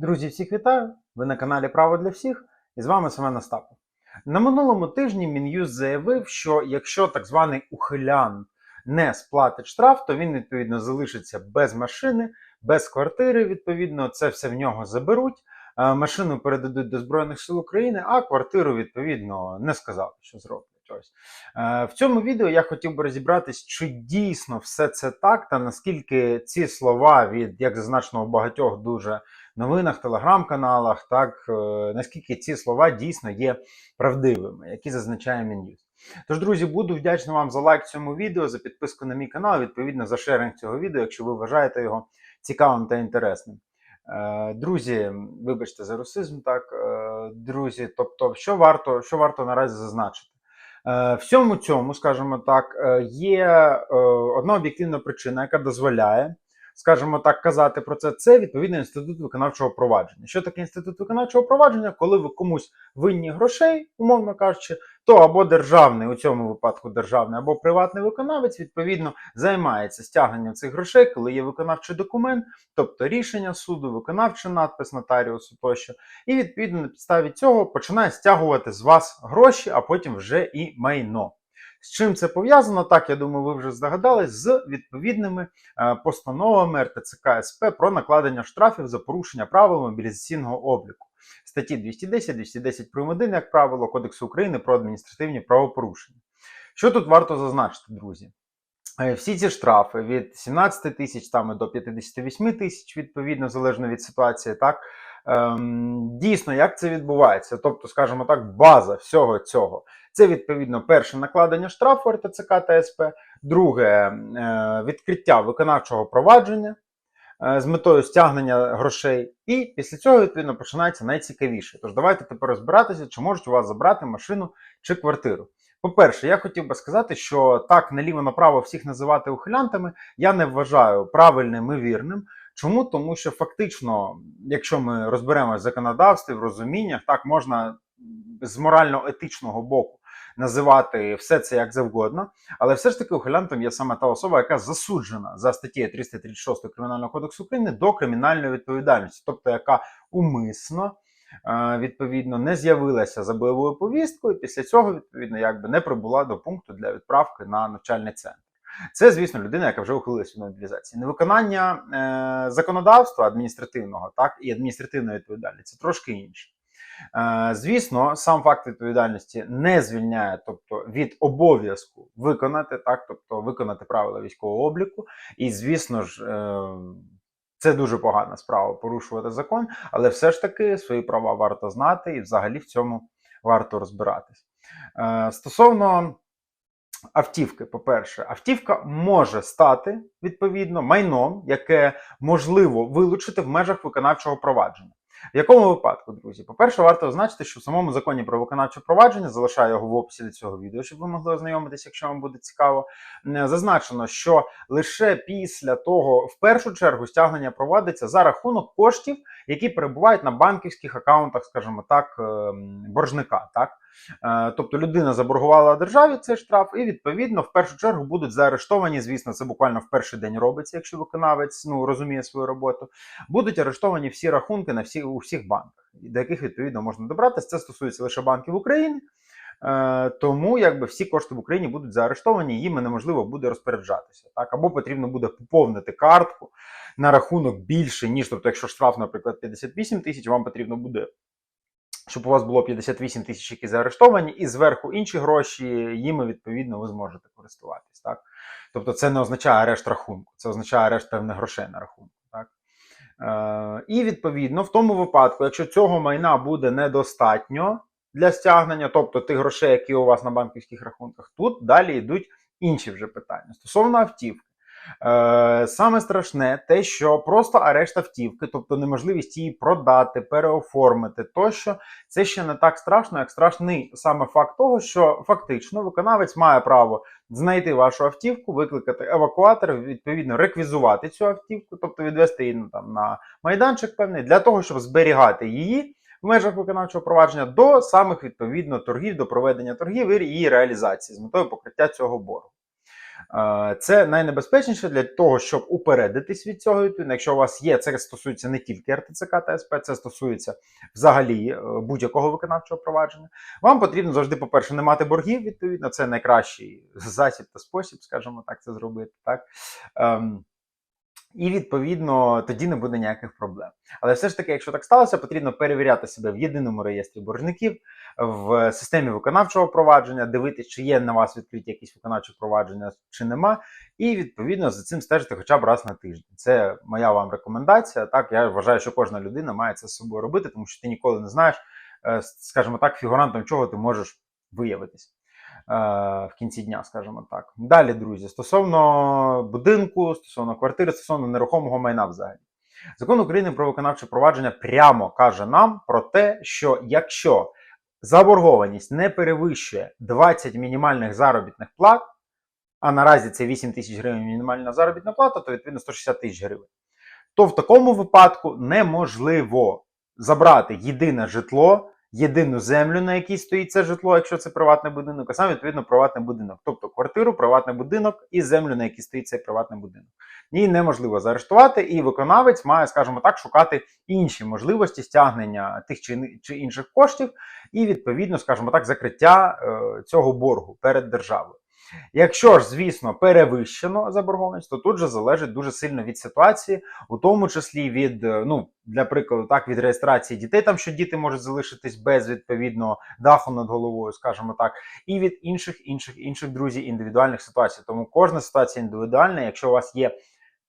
Друзі, всіх вітаю! Ви на каналі Право для всіх і з вами Семен Остапов. На минулому тижні Мін'юст заявив, що якщо так званий ухилян не сплатить штраф, то він відповідно залишиться без машини, без квартири. Відповідно, це все в нього заберуть. е, Машину передадуть до Збройних сил України, а квартиру, відповідно, не сказали, що зроблять. Ось. Е, В цьому відео я хотів би розібратись, чи дійсно все це так, та наскільки ці слова від, як зазначено у багатьох дуже новинах, телеграм-каналах, так е, наскільки ці слова дійсно є правдивими, які зазначає Мін'юст. Тож, друзі, буду вдячний вам за лайк цьому відео, за підписку на мій канал, відповідно за шеринг цього відео, якщо ви вважаєте його цікавим та інтересним. Е, Друзі, вибачте за русизм, так е, друзі, тобто, що варто, що варто наразі зазначити? Е, Всьому цьому, скажімо так, е, є е, одна об'єктивна причина, яка дозволяє, скажімо так, казати про це. Це відповідно інститут виконавчого провадження. Що таке інститут виконавчого провадження? Коли ви комусь винні грошей, умовно кажучи, то або державний, у цьому випадку державний, або приватний виконавець, відповідно, займається стягненням цих грошей, коли є виконавчий документ, тобто рішення суду, виконавчий надпис нотаріусу тощо, і відповідно на підставі цього починає стягувати з вас гроші, а потім вже і майно. З чим це пов'язано? Так, я думаю, ви вже здогадались з відповідними е, постановами РТЦК СП про накладення штрафів за порушення правил мобілізаційного обліку. Статті 210, 210 прим. 1, як правило, Кодексу України про адміністративні правопорушення. Що тут варто зазначити, друзі? Е, Всі ці штрафи від 17 тисяч там і до 58 тисяч, відповідно, залежно від ситуації, так ем, дійсно, як це відбувається? Тобто, скажімо так, база всього цього. Це відповідно перше накладення штрафу РТЦК та СП, друге е, відкриття виконавчого провадження е, з метою стягнення грошей, і після цього відповідно починається найцікавіше. Тож давайте тепер розбиратися, чи можуть у вас забрати машину чи квартиру. По-перше, я хотів би сказати, що так наліво направо всіх називати ухилянтами я не вважаю правильним і вірним. Чому? Тому що фактично, якщо ми розберемося законодавстві, в розуміннях, так можна з морально-етичного боку називати все це як завгодно, але все ж таки ухилянтом є саме та особа, яка засуджена за статтєю 336 Кримінального кодексу України до кримінальної відповідальності, тобто яка умисно. е, Відповідно, не з'явилася за бойовою повісткою. Після цього, відповідно, якби не прибула до пункту для відправки на навчальний центр. Це, звісно, людина, яка вже ухилилася від мобілізації. Невиконання е, законодавства адміністративного, так і адміністративної відповідальності це трошки інше. Е, Звісно, сам факт відповідальності не звільняє, тобто від обов'язку виконати так, тобто виконати правила військового обліку. І звісно ж, е, це дуже погана справа порушувати закон, але все ж таки свої права варто знати і взагалі в цьому варто розбиратись. Е, Стосовно автівки, по-перше, автівка може стати відповідно майном, яке можливо вилучити в межах виконавчого провадження. В якому випадку, друзі? По-перше, варто означити, що в самому законі про виконавче провадження залишаю його в описі до цього відео, щоб ви могли ознайомитися, якщо вам буде цікаво. Зазначено, що лише після того, в першу чергу, стягнення проводиться за рахунок коштів, які перебувають на банківських акаунтах, скажімо так, е, боржника. Так? Е, Тобто людина заборгувала державі цей штраф, і відповідно в першу чергу будуть заарештовані. Звісно, це буквально в перший день робиться, якщо виконавець ну розуміє свою роботу. Будуть арештовані всі рахунки на всі у всіх банках, до яких відповідно можна добратися. Це стосується лише банків України. Е, тому якби всі кошти в Україні будуть заарештовані, і їми неможливо буде розпоряджатися. Так або потрібно буде поповнити картку на рахунок більше, ніж тобто, якщо штраф, наприклад, 58 тисяч, вам потрібно буде щоб у вас було 58 тисяч, які заарештовані, і зверху інші гроші, їми відповідно ви зможете користуватись. Так? Тобто це не означає арешт рахунку, це означає арешт певних грошей на рахунку. Так? Е, і відповідно, в тому випадку, якщо цього майна буде недостатньо для стягнення, тобто тих грошей, які у вас на банківських рахунках, тут далі йдуть інші вже питання. Стосовно автівки. Е, Саме страшне те, що просто арешт автівки, тобто неможливість її продати, переоформити тощо, це ще не так страшно, як страшний саме факт того, що фактично виконавець має право знайти вашу автівку, викликати евакуатор, відповідно реквізувати цю автівку, тобто відвести її ну, там на майданчик певний, для того, щоб зберігати її. В межах виконавчого провадження до самих відповідно торгів, до проведення торгів і її реалізації з метою покриття цього боргу. Е, Це найнебезпечніше для того, щоб упередитись від цього. Якщо у вас є, це стосується не тільки РТЦК та СП, це стосується взагалі е, будь-якого виконавчого провадження. Вам потрібно завжди, по-перше, не мати боргів. Відповідно, це найкращий засіб та спосіб, скажімо так, це зробити. Так? І відповідно тоді не буде ніяких проблем. Але все ж таки, якщо так сталося, потрібно перевіряти себе в єдиному реєстрі боржників, в системі виконавчого провадження, дивитися, чи є на вас відкриті якісь виконавчі провадження, чи нема, і відповідно за цим стежити хоча б раз на тиждень. Це моя вам рекомендація. Так, я вважаю, що кожна людина має це з собою робити, тому що ти ніколи не знаєш, е, скажімо так, фігурантом чого ти можеш виявитись в кінці дня, скажімо так. Далі, друзі, стосовно будинку, стосовно квартири, стосовно нерухомого майна взагалі. Закон України про виконавче провадження прямо каже нам про те, що якщо заборгованість не перевищує 20 мінімальних заробітних плат, а наразі це 8 тисяч гривень мінімальна заробітна плата, то відповідно 160 тисяч гривень, то в такому випадку неможливо забрати єдине житло, єдину землю, на якій стоїть це житло, якщо це приватний будинок, а саме відповідно приватний будинок, тобто квартиру, приватний будинок і землю, на якій стоїть цей приватний будинок. Її неможливо заарештувати, і виконавець має, скажімо так, шукати інші можливості стягнення тих чи інших коштів, і відповідно, скажімо так, закриття е, цього боргу перед державою. Якщо ж, звісно, перевищено заборгованість, то тут же залежить дуже сильно від ситуації, у тому числі від, е, ну, для прикладу, так, від реєстрації дітей, там що діти можуть залишитись без відповідного даху над головою, скажімо так, і від інших інших інших друзів індивідуальних ситуацій. Тому кожна ситуація індивідуальна. Якщо у вас є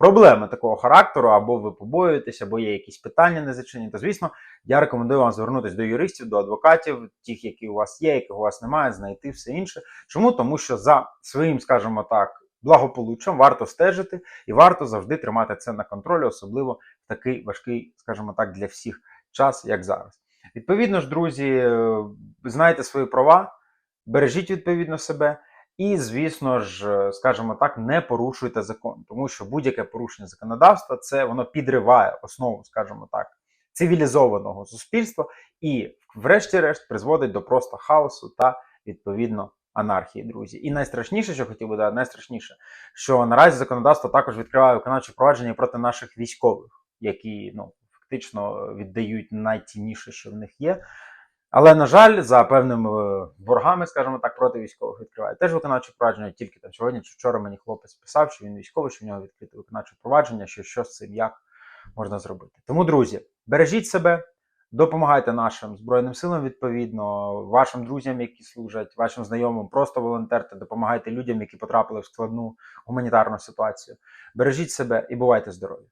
проблеми такого характеру, або ви побоюєтесь, або є якісь питання незачинені, то звісно, я рекомендую вам звернутися до юристів, до адвокатів, тих, які у вас є, яких у вас немає, знайти все інше. Чому? Тому що за своїм, скажімо так, благополуччям варто стежити і варто завжди тримати це на контролі, особливо в такий важкий, скажімо так, для всіх час, як зараз. Відповідно ж, друзі, е, знайте свої права, бережіть відповідно себе. І, звісно ж, скажімо так, не порушуйте закон, тому що будь-яке порушення законодавства це воно підриває основу, скажімо так, цивілізованого суспільства і, врешті-решт, призводить до просто хаосу та відповідно анархії, друзі. І найстрашніше, що хотів би додати, найстрашніше, що наразі законодавство також відкриває виконавче провадження проти наших військових, які ну фактично віддають найцінніше, що в них є. Але, на жаль, за певними е, боргами, скажімо так, проти військових відкриває теж виконавче провадження. Тільки там сьогодні чи вчора мені хлопець писав, що він військовий, що в нього відкрите виконавче провадження, що що з цим як можна зробити. Тому, друзі, бережіть себе, допомагайте нашим збройним силам відповідно, вашим друзям, які служать, вашим знайомим, просто волонтерте, допомагайте людям, які потрапили в складну гуманітарну ситуацію. Бережіть себе і бувайте здорові!